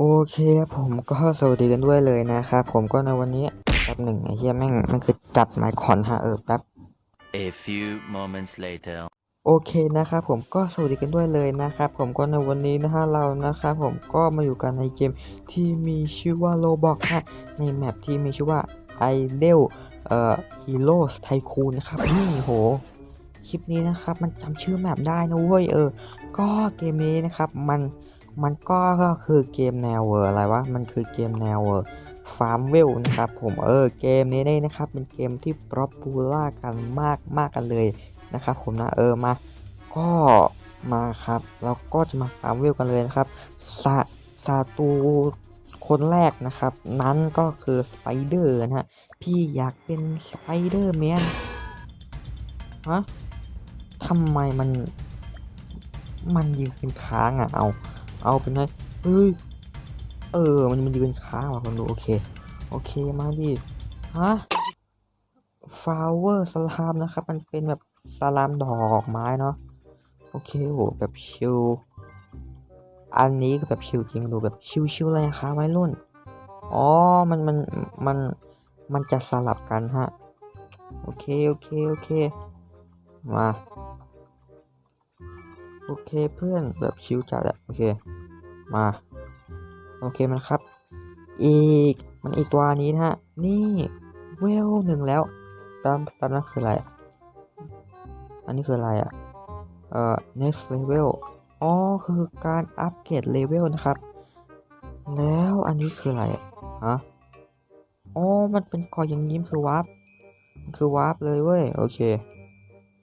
โอเคครับผมก็สวัสดีกันด้วยเลยนะครับผมก็ในวันนี้แป๊บหนึ่งไอ้เหี้ยแม่งมันคือจัดไมค์คอนฮะเออแป๊บ A few moments later. โอเคนะครับผมก็สวัสดีกันด้วยเลยนะครับผมก็ในวันนี้นะฮะเรานะครับผมก็มาอยู่กันในเกมที่มีชื่อว่า Roblox ฮะในแมปที่มีชื่อว่า Idle เอ่อ Heroes Tycoon นะครับนี่โหคลิปนี้นะครับมันจำชื่อแมปได้นะเว้ยเออก็เกมนี้นะครับมัน มันก็คือเกมแนวเอออะไรวะ มันคือเกมแนวเออฟาร์มเวลนะครับผมเออเกมนี้นี่นะครับ เป็นเกมที่ป๊อปปูล่ากันมากมากกันเลยนะครับผมนะเออมาก็มาครับเราก็จะมาฟาร์มเวลกันเลยนะครับซาซาตูคนแรกนะครับ นั้นก็คือสไปเดอร์นะฮะพี่อยากเป็นสไปเดอร์แมนฮะทำไมมัน มันยืนค้างอะเอา เอาเป็นไงเฮ้ย เออ มันมันยืนค้างว่ะคนดูโอเค โอเค มาดิฮะฟลาวเวอร์สลามนะครับ มันเป็นแบบสลามดอกไม้เนาะ โอเคโหแบบชิล อันนี้ก็แบบชิลจริงดูแบบชิลๆเลยนะคะวัยรุ่น อ๋อ มันมันมันมันจะสลับกันฮะ โอเค โอเค โอเค มา โอเคเพื่อนแบบชิลจัดอะโอเค มา โอเคมันครับ อีกมันอีกตัวนี้นะฮะ นี่เวลหนึ่งแล้วตามตามนั้นคืออะไร อันนี้คืออะไรอะเอ่อ next level อ๋อ คือการอัปเกรดเลเวลนะครับ แล้วอันนี้คืออะไรฮะอ๋อ มันเป็นกอยังยิ้มคือวาร์ปมันคือวาร์ปเลยเว้ย โอเค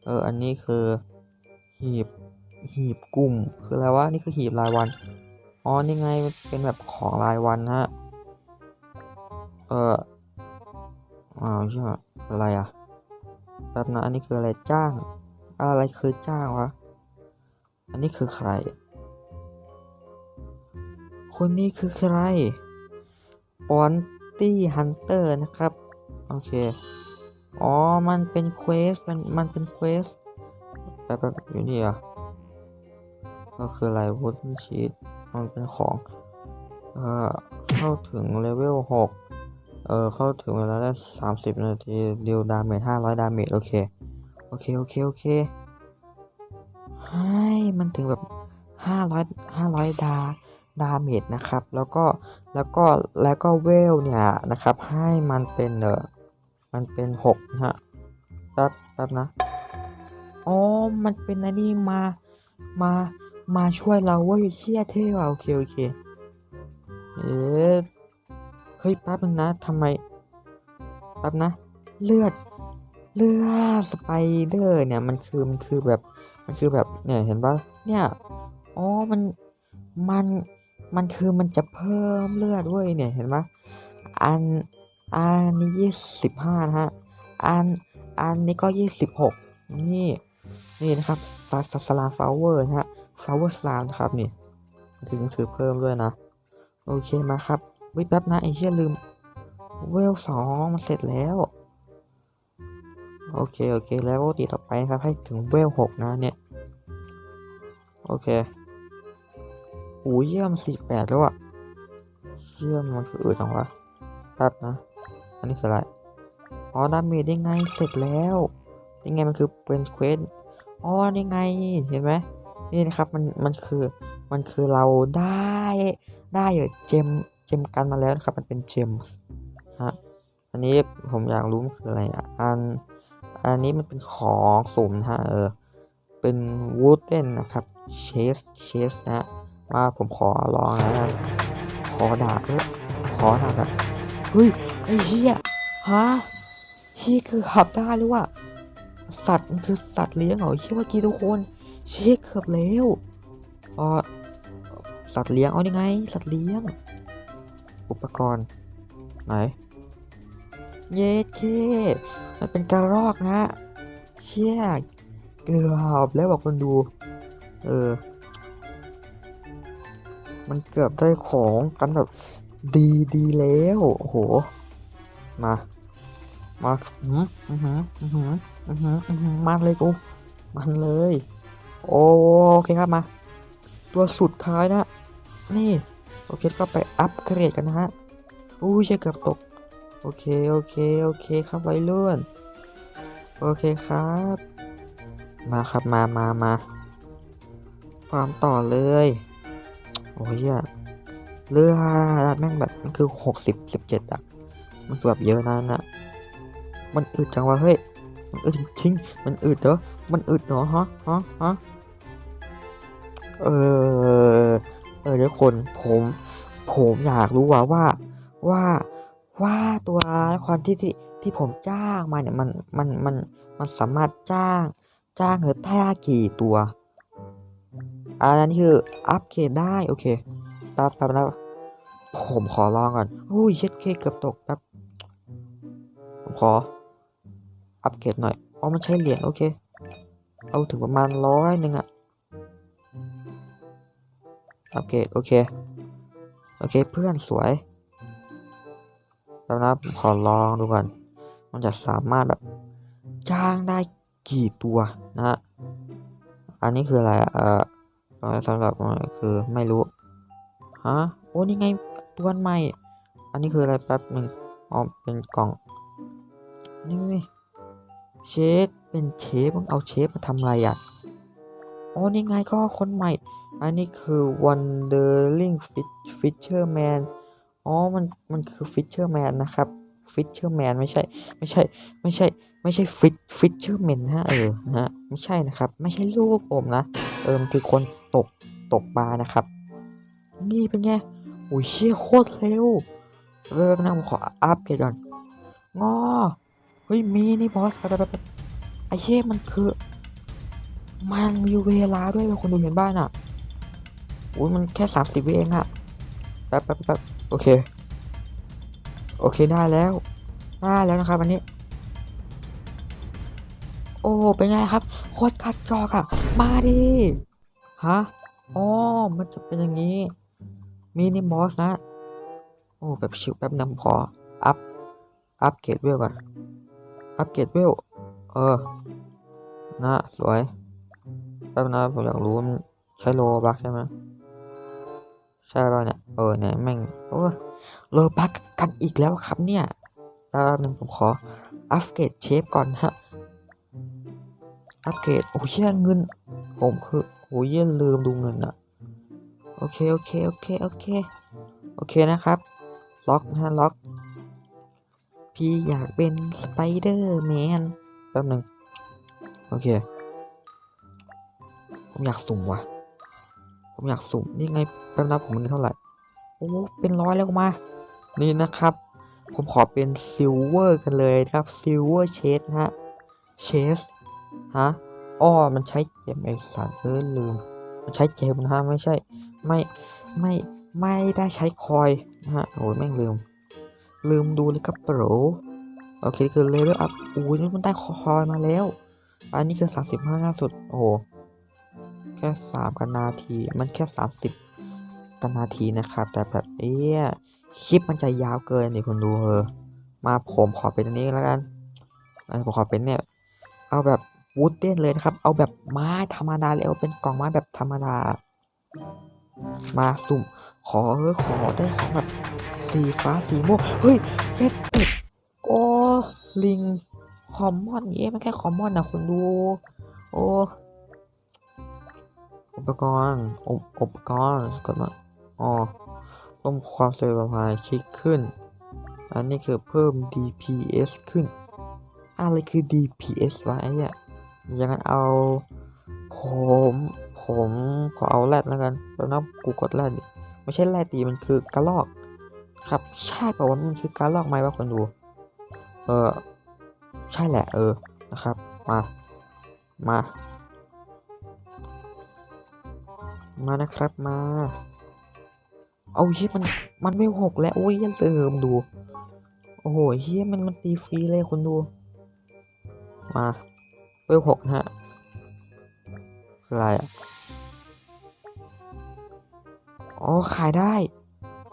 เออ อันนี้คือหีบ หีบกลุ่มคืออะไรวะนี่คือหีบรายวันอ๋อนี่ไงเป็นแบบของรายวันฮะเอออ้าวใช่อะไรอะแป๊บนะอันนี้คืออะไรจ้าง อะไรคือจ้างวะอันนี้คือใคร คนนี้คือใครปอนตี้ฮันเตอร์นะครับ โอเค อ๋อ มันเป็นเควส มัน มันเป็นเควสแป๊บๆอยู่นี่เหรอะ ก็คืออะไรวูดชีตมันเป็นของเอ่อเข้าถึงเลเวลหกเออเข้าถึงเวลาได้สามสิบนาทีเดียวดาเมจห้าร้อยดาเมจโอเค โอเค โอเค โอเคให้มันถึงแบบห้าร้อยห้าร้อยดาดาเมจนะครับ แล้วก็แล้วก็แล้วก็เวลเนี่ยนะครับ ให้มันเป็นเออมันเป็นหกนะฮะแป๊บแป๊บนะอ๋อมันเป็นอันนี้มามา มาช่วยเราเว้ยเชี่ยเท่ว่ะโอเคโอเคเอ๊ะเฮ้ยแป๊บนึงนะทำไมแป๊บนะ เลือด เลือดสไปเดอร์เนี่ยมันคือมันคือแบบมันคือแบบเนี่ยเห็นปะเนี่ยอ๋อมันมันมันคือมันจะเพิ่มเลือดเว้ยเนี่ยเห็นปะอันอันนี้ยี่สิบห้านะฮะอันอันนี้ก็ยี่สิบหกนี่นี่นะครับซาซาสลาฟลาวเวอร์นะฮะ ฟลาวเวอร์สลามนะครับนี่ถึงถือเพิ่มด้วยนะ โอเคมาครับวิแป๊บนะไอ้เชี่ยลืม เวลสองมันเสร็จแล้ว โอเค โอเค แล้วตีต่อไปนะครับ ให้ถึงเวลหกนะเนี่ย โอเคโอ้ยเยี่ยมสี่แปดแล้วอะเชี่ยมันคืออืดจังวะแป๊บนะ อันนี้คืออะไร อ๋อดาเมจได้ไงเสร็จแล้วยังไงมันคือเป็นเควสอ๋อนี่ไง เห็นไหม นี่นะครับมันมันคือมันคือเราได้ได้เออเจมเจมกันมาแล้วนะครับ มันเป็นเจมส์ฮะอันนี้ผมอยากรู้มันคืออะไรอะอันอันนี้มันเป็นของสุ่มนะฮะเออเป็นวูดเด้นนะครับเชสเชสนะฮะมาผมขอลองนะขอดาบด้วยขอดาบแบบเฮ้ยไอ้เหี้ยฮะเหี้ยคือหับได้หรือว่า สัตว์มันคือสัตว์เลี้ยงเหรอเชื่อว่ากี้ทุกคน เช็คเกือบแล้วเออสัตว์เลี้ยง เอาได้ไง สัตว์เลี้ยง อุปกรณ์ ไหน เย็ดเคมันเป็นกระรอกนะ เชี่ยเกือบแล้วบอกคนดู เออ มันเกือบได้ของกันแบบดีดีแล้วโอ้โห มา มาอืมอือหืออือหืออือหืออือหือมันเลยกู มันเลย โอเคครับมา ตัวสุดท้ายนะ นี่ โอเคก็ไปอัปเกรดกันนะฮะอู้ยเกือบตก โอเค โอเค โอเคครับไว้เลื่อนโอเคครับ มาครับมามามาฟาร์มต่อเลย โอ้ยอะเลือดแม่งแบบมันคือหกสิบสิบเจ็ดอะมันคือแบบเยอะนั่นอะมันอึดจังวะเฮ้ย มันอึดจริง มันอึดเหรอ มันอึดเหรอฮะฮะฮะ เออ เออเดี๋ยวคนผม ผมอยากรู้ว่าว่าว่าว่าตัวละครที่ที่ที่ผมจ้างมาเนี่ยมันมันมันมันสามารถจ้างจ้างเธอได้กี่ตัวอันนี้คืออัปเกรดได้โอเคแป๊บแป๊บแล้วผมขอลองก่อนอุ้ยเช็ดเคเกือบตกแป๊บผมขออัปเกรดหน่อยอ๋อมันใช้เหรียญโอเค เอาถึงประมาณร้อยหนึ่งอะ อัปเกรดโอเค โอเคเพื่อนสวยแล้วนะขอลองดูก่อน มันจะสามารถแบบจ้างได้กี่ตัวนะฮะ อันนี้คืออะไร เอ่อสำหรับคือไม่รู้ ฮะ โอ้นี่ไงตัวใหม่ อันนี้คืออะไรแป๊บหนึ่งอ๋อเป็นกล่อง นี่เชฟเป็นเชฟมึงเอาเชฟมาทำอะไรอะ โอ๋อนี่ไงก็คนใหม่ อันนี้คือ Wandering Fisherman อ๋อ มัน มันคือ Fisherman นะครับ Fisherman ไม่ใช่ ไม่ใช่ ไม่ใช่ ไม่ใช่ Fish Fisherman นะฮะ เออนะฮะ ไม่ใช่นะครับ ไม่ใช่ลูกผมนะ เออ มันคือคนตก ตกปลานะครับ นี่เป็นไงโอ้ยเชี่ยโคตรเร็วแป๊บๆนะผมขออัพเกรดก่อน งอ เฮ้ย มีนี่บอสไปไปไปไอ้เชี่ยมันคือ มันมีเวลาด้วยคนดูเห็นบ้านอะ อ้ยมันแค่สามสิบวิเองอะแป๊บแป๊บแป๊บโอเค โอเคได้แล้ว ได้แล้วนะครับอันนี้ โอ้เป็นไงครับ โคตรคัดจอกอะมาดิฮะอ๋อมันจะเป็นอย่างนี้มินิมอสนะ โอ้แบบชิวแป๊บนึงผมขอ อัพ อัพเกรดเวลก่อน อัพเกรดเวล เออ นะ สวย แป๊บนะผมอยากรู้ใช้โลบักใช่ไหม ใช่ป่ะเนี่ย เออเนี่ยแม่ง โอ้โลบักกันอีกแล้วครับเนี่ยแป๊บนึงผมขอ อัพเกรดเชฟก่อนฮะ อัพเกรด โอ้เชี่ยเงิน ผมคือโอ้ยลืมดูเงินอะโอเค โอเค โอเค โอเค โอเคนะครับ ล็อกนะ ล็อก พี่อยากเป็นสไปเดอร์แมนแป๊บหนึ่งโอเค ผมอยากสุ่มว่ะ ผมอยากสุ่มนี่ไงแป๊บนะผมมันเท่าไหร่โอ้เป็นร้อยแล้วมา นี่นะครับ ผมขอเป็นซิลเวอร์กันเลยครับซิลเวอร์เชสนะฮะเชสฮะอ้อมันใช้เกมไอสารเออลืมมันใช้เกมนะฮะไม่ใช่ ไม่ไม่ไม่ได้ใช้คอยนะฮะโอ้ยแม่งลืม ลืมดูเลยครับโปรโอเคคือเลเวลอัพอุ้ยนี่มันได้คอยมาแล้ว อันนี้คือ35ล่าสุด โอ้ แค่3กันนาที มันแค่30กันนาทีนะครับ แต่แบบเอ๊ะคลิปมันจะยาวเกินเดี๋ยวคนดูเออมาผมขอเป็นอันนี้แล้วกันผมขอเป็นเนี่ย เอาแบบวูดเด้นเลยนะครับ เอาแบบไม้ธรรมดาเลยเอาเป็นกล่องไม้แบบธรรมดา มาสุ่ม ขอเออขอได้ของแบบสีฟ้าสีม่วงเฮ้ยเย็ดเป็ดโอ้ลิงคอมมอนเย้มันแค่คอมมอนนะคุณดู โอ้ อุปกรณ์อุปอุปกรณ์กดมาอ๋อเพิ่มความเร็วประมาณคลิกขึ้น อันนี้คือเพิ่ม DPS ขึ้น อะไรคือ DPS วะไอ้เนี่ยอย่างนั้นเอา ผม ผมขอเอาแรดแล้วกันแล้วนะกูกดแรดดิไม่ใช่แรดดีมันคือกระลอก ครับใช่ป่าวว่ามันคือกระลอกไหมวะคนดู เออใช่แหละเออนะครับ มา มา มานะครับมา เอาเฮียมันมันไม่หกแล้วโอ้ยยังเติมดู โอ้โหเฮียมันมันตีฟรีเลยคนดู มาเวลหกนะฮะคืออะไรอะอ๋อขายได้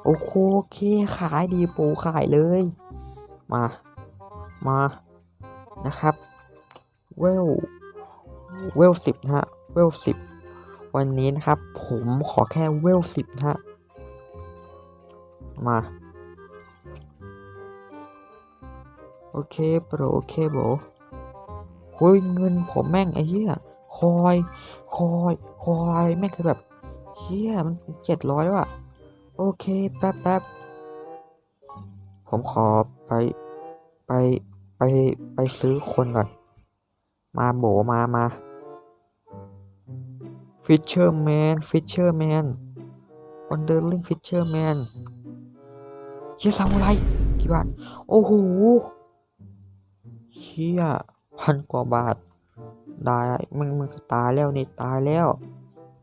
โอเคโอเคขายดีปูขายเลย มา มานะครับ เวล เวลสิบนะฮะ เวลสิบ วันนี้นะครับ ผมขอแค่เวลสิบนะฮะ มา โอเคโปรโอเคโบคุยเงินผมแม่งไอ้เหี้ย คอย คอย คอย แม่งคือแบบเหี้ย มันเจ็ดร้อยว่ะ โอเค แป๊บแป๊บผมขอไปไปไปไปซื้อคนก่อน มาโบมามา ฟิชเชอร์แมนฟิชเชอร์แมนวันเดอร์ลิงฟิชเชอร์แมนเฮียซามูไรกี่บาท โอ้โหเฮียพันกว่าบาทได้มึงมึงตายแล้วนี่ตายแล้ว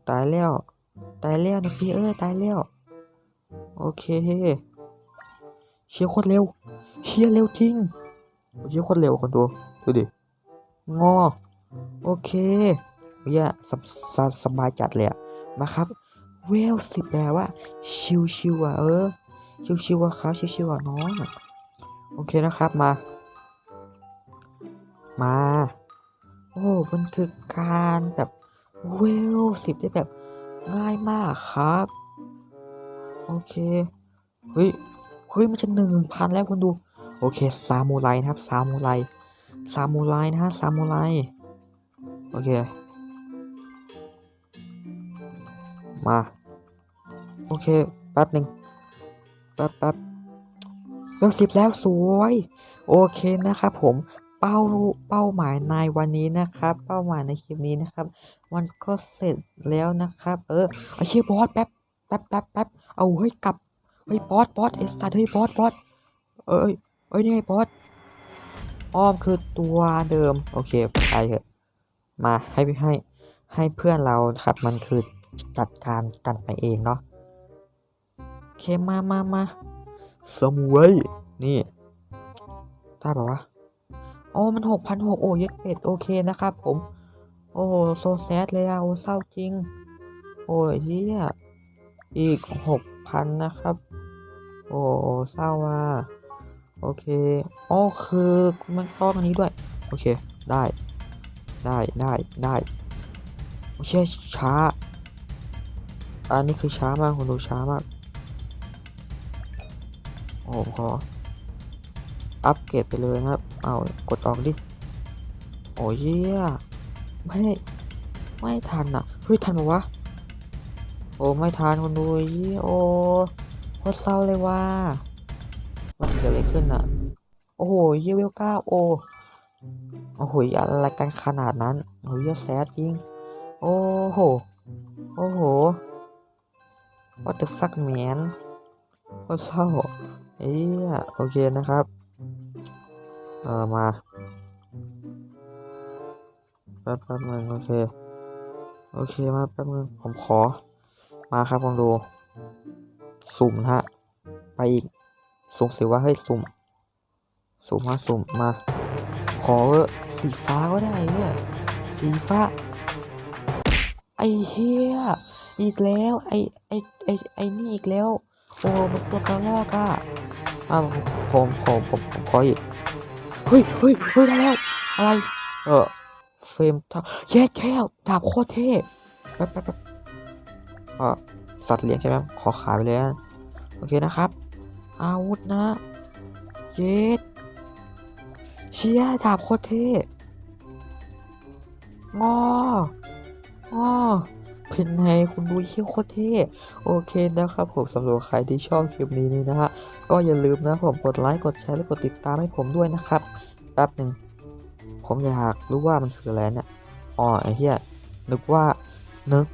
ตายแล้ว ตายแล้วนะพี่เอ้ยตายแล้ว โอเคเชียร์โคตรเร็วเชียร์เร็วจริงเชียร์โคตรเร็วคนดูดูดิงอโอเค เฮียสบสสบายจัดเลยอะมาครับ เวลสิบแปลว่า ชิวชิวๆอะเออชิวชิวๆอะครับชิวชิวๆอะน้องโอเคนะครับมา มา โอ้มันคือการแบบเวลสิบได้แบบง่ายมากครับ โอเค เฮ้ย เฮ้ย มันจะหนึ่งพันแล้วคนดู โอเค ซามูไรนะครับ ซามูไร ซามูไรนะฮะ ซามูไร โอเค มา โอเค แป๊บหนึ่งแป๊บแป๊บเวลสิบแล้วสวย โอเคนะครับผมเป้าเป้าหมายในวันนี้นะครับ เป้าหมายในคลิปนี้นะครับ มันก็เสร็จแล้วนะครับ เออไอเชี่ยบอสแป๊บแป๊บแป๊บแป๊บเอาเฮ้ยกลับเฮ้ยบอสบอสไอสัตว์เฮ้ยบอสบอสเอ้ยเอ้ยนี่ไงบอสอ้อมคือตัวเดิม โอเคไปเถอะมาให้ให้ให้เพื่อนเราครับมันคือ จัดการกันไปเองเนาะโอเคมามามาสมุยนี่ได้ปะวะโอ้มันหกพันหกโอ้เย็ดเป็ดโอเคนะครับผม โอ้โหโซแซดเลยอะโอ้เศร้าจริง โอ้ยเฮียอีกหกพันนะครับ โอ้เศร้าว่ะโอเคอ๋อคือมันต้องอันนี้ด้วย โอเค ได้ ได้ ได้ ได้ โอเค ช้า อันนี้คือช้ามากคุณดูช้ามาก โอ้ขออัปเกรดไปเลยนะครับ เอากดออกดิ โอ้ยเหี้ยไม่ ไม่ทันอะ เฮ้ย ทันปะวะ โอ้ ไม่ทันคนดูเหี้ยโอ้โคตรเศร้าเลยว่า มันเกิดอะไรขึ้นอะ โอ้โหเหี้ยเวลเก้าโอ้โอ้โหอะไรกันขนาดนั้นโอ้ยเหี้ยแซดจริง โอ้โห โอ้โห what the fuck man โคตรเศร้าเอ้ยโอเคนะครับ เออมาแป๊บแป๊บนึงโอเค โอเคมาแป๊บนึงผมขอ มาครับลองดู สุ่มนะฮะ ไปอีก สุ่มสิว่าให้สุ่ม สุ่มมาสุ่มมา ขอเถอสีฟ้าก็ได้เนี่ยสีฟ้า ไอ้เฮีย อีกแล้ว ไอไอไอไอนี่อีกแล้ว โอ้มันตัวกระลอกอะอะผมผมผมผมขออีกเฮ้ยเฮ้ยเฮ้ยได้แล้วอะไรเออเฟรมทับแย่แค่ดาบโคตรเท่แป๊บแป๊บแป๊บอะสัตว์เลี้ยงใช่ไหมขอขายไปเลยนะโอเคนะครับ อาวุธนะเย็ดเชียดาบโคตรเท่งองอ เป็นไงคุณดูเชี่ยโคตรเท่โอเคนะครับผมสำหรับใครที่ชอบคลิปนี้นี่นะฮะก็อย่าลืมนะผมกดไลค์กดแชร์และกดติดตามให้ผมด้วยนะครับแป๊บหนึ่งผมอยากรู้ว่ามันคืออะไรเนี่ยอ๋อไอ้เหี้ยนึกว่านึก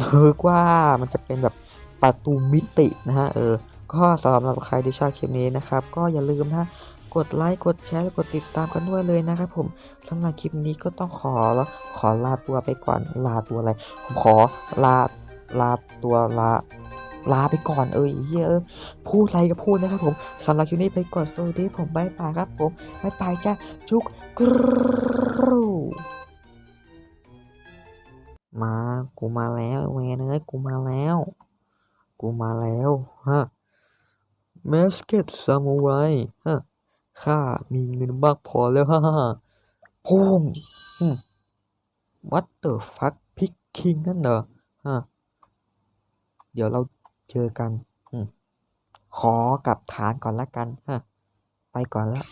นึกว่ามันจะเป็นแบบประตูมิตินะฮะเออก็สำหรับใครที่ชอบคลิปนี้นะครับ ก็อย่าลืมนะ กดไลค์กดแชร์และกดติดตามกันด้วยเลยนะครับผมสำหรับคลิปนี้ก็ต้องขอแล้วขอลาตัวไปก่อนลาตัวอะไรผมขอลาลาตัวลาลาไปก่อนเอ้ยเฮียออพูดอะไรก็พูดนะครับผมสำหรับคลิปนี้ไปก่อนสวัสดีผมบายบายครับผมบายบายจ้าจุกกรูมากูมาแล้วเวนเอ้ยกูมาแล้ว กูมาแล้วฮะแมสเก็ตซามูไรฮะ ข้ามีเงินมากพอแล้วฮ่าฮ่าฮ่าโพ่งวัตเตอร์ฟักพิกคิงนั่นเหรอฮะเดี๋ยวเราเจอกันอขอกลับฐานก่อนละกันฮะไปก่อนละ